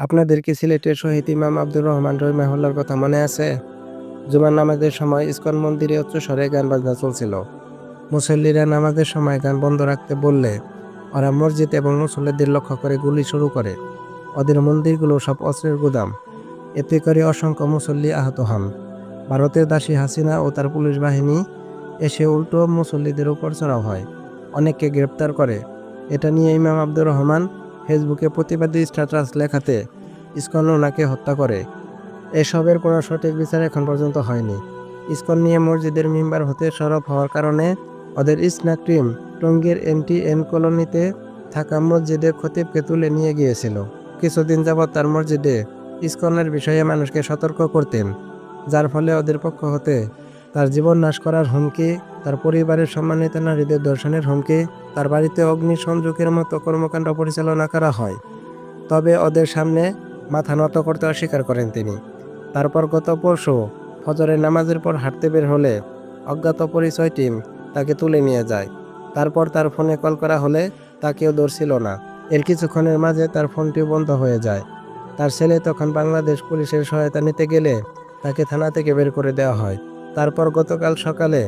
আপনাদের কি সিলেটের শহীদ ইমাম আব্দুর রহমান রহিমাহুল্লার কথা মনে আছে? জুমার নামাজের সময় ইস্কন মন্দিরে উচ্চ স্বরে গান বাজনা চলছিল। মুসল্লিরা নামাজের সময় গান বন্ধ রাখতে বললে, ওরা মসজিদ এবং মুসল্লিদের লক্ষ্য করে গুলি শুরু করে। ওদের মন্দিরগুলো সব অস্ত্রের গুদাম। এতে করে অসংখ্য মুসল্লি আহত হন। ভারতের দাসী হাসিনা ও তার পুলিশ বাহিনী এসে উল্টো মুসল্লিদের উপর চড়াও হয়। অনেককে গ্রেপ্তার করে। এটা নিয়ে ইমাম আব্দুর রহমান ফেসবুকে প্রতিবাদী স্ট্যাটাস লেখাতে ইসকন ওনাকে হত্যা করে। এসবের কোনো সঠিক বিচার এখন পর্যন্ত হয়নি। ইসকন নিয়ে মসজিদের মেম্বার হতে সরব হওয়ার কারণে ওদের ইসনা ক্রিম টঙ্গীর এনটি এন কলোনিতে থাকা মসজিদের খতিবকে তুলে নিয়ে গিয়েছিল। কিছুদিন যাবৎ তার মসজিদে ইসকনের বিষয়ে মানুষকে সতর্ক করতেন, যার ফলে ওদের পক্ষ হতে তার জীবন নাশ করার হুমকি, তার পরিবারের সম্মানিত নারীদের দর্শনের হুমকি, তার বাড়িতে অগ্নি সংযোগের মতো কর্মকাণ্ড পরিচালনা করা হয়। তবে ওদের সামনে মাথা নত করতে অস্বীকার করেন তিনি। তারপর গত পরশু ফজরের নামাজের পর হাঁটতে বের হলে অজ্ঞাত পরিচয় টিম তাকে তুলে নিয়ে যায়। তারপর তার ফোনে কল করা হলে তাকেও ধরছিল না। এর কিছুক্ষণের মাঝে তার ফোনটিও বন্ধ হয়ে যায়। তার ছেলে তখন বাংলাদেশ পুলিশের সহায়তা নিতে গেলে তাকে থানা থেকে বের করে দেওয়া হয়। তারপর গতকাল সকালে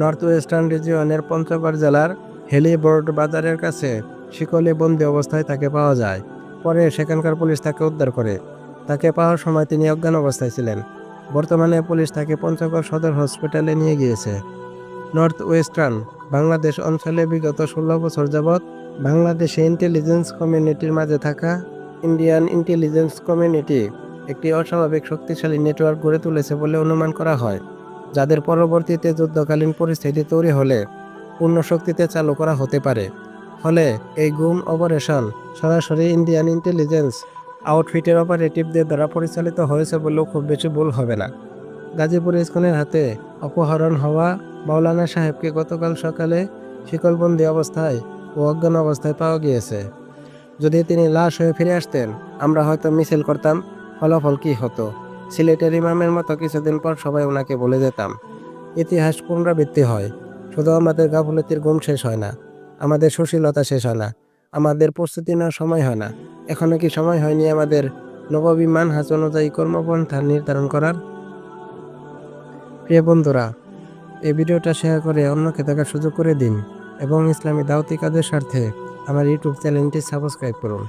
নর্থ ওয়েস্টার্ন রিজিয়নের পঞ্চগড় জেলার হেলিবোর্ড বাজারের কাছে শিকলে বন্দি অবস্থায় তাকে পাওয়া যায়। পরে সেখানকার পুলিশ তাকে উদ্ধার করে। তাকে পাওয়ার সময় তিনি অজ্ঞান অবস্থায় ছিলেন। বর্তমানে পুলিশ তাকে পঞ্চগড় সদর হসপিটালে নিয়ে গিয়েছে। নর্থ ওয়েস্টার্ন বাংলাদেশ অঞ্চলে বিগত ষোলো বছর যাবৎ বাংলাদেশে ইন্টেলিজেন্স কমিউনিটির মাঝে থাকা ইন্ডিয়ান ইন্টেলিজেন্স কমিউনিটি একটি অস্বাভাবিক শক্তিশালী নেটওয়ার্ক গড়ে তুলেছে বলে অনুমান করা হয়। যাদের পরবর্তীতে যুদ্ধকালীন পরিস্থিতি তৈরি হলে পূর্ণ শক্তিতে চালু করা হতে পারে। ফলে এই গুম অপারেশন সরাসরি ইন্ডিয়ান ইন্টেলিজেন্স আউটফিটের অপারেটিভদের দ্বারা পরিচালিত হয়েছে বলেও খুব বেশি ভুল হবে না। গাজীপুর ইস্কনের হাতে অপহরণ হওয়া মাওলানা সাহেবকে গতকাল সকালে শিকলবন্দি অবস্থায় ও অজ্ঞান অবস্থায় পাওয়া গিয়েছে। যদি তিনি লাশ হয়ে ফিরে আসতেন, আমরা হয়তো মিছিল করতাম, ফলাফল কী হতো? সিলেটের ইমামের মতো কিছুদিন পর সবাই ওনাকে বলে যেতাম, ইতিহাস পুনরাবৃত্তি হয়। শুধু আমাদের গাফলতির ঘুম শেষ হয় না, আমাদের সুশীলতা শেষ হয় না, আমাদের প্রস্তুতি নেওয়ার সময় হয় না। এখনও কি সময় হয়নি আমাদের নববিমান হাজ অনুযায়ী কর্মপন্থা নির্ধারণ করার? প্রিয় বন্ধুরা, এই ভিডিওটা শেয়ার করে অন্যকে দেখার সুযোগ করে দিন এবং ইসলামী কাজের স্বার্থে আমার ইউটিউব চ্যানেলটি সাবস্ক্রাইব করুন।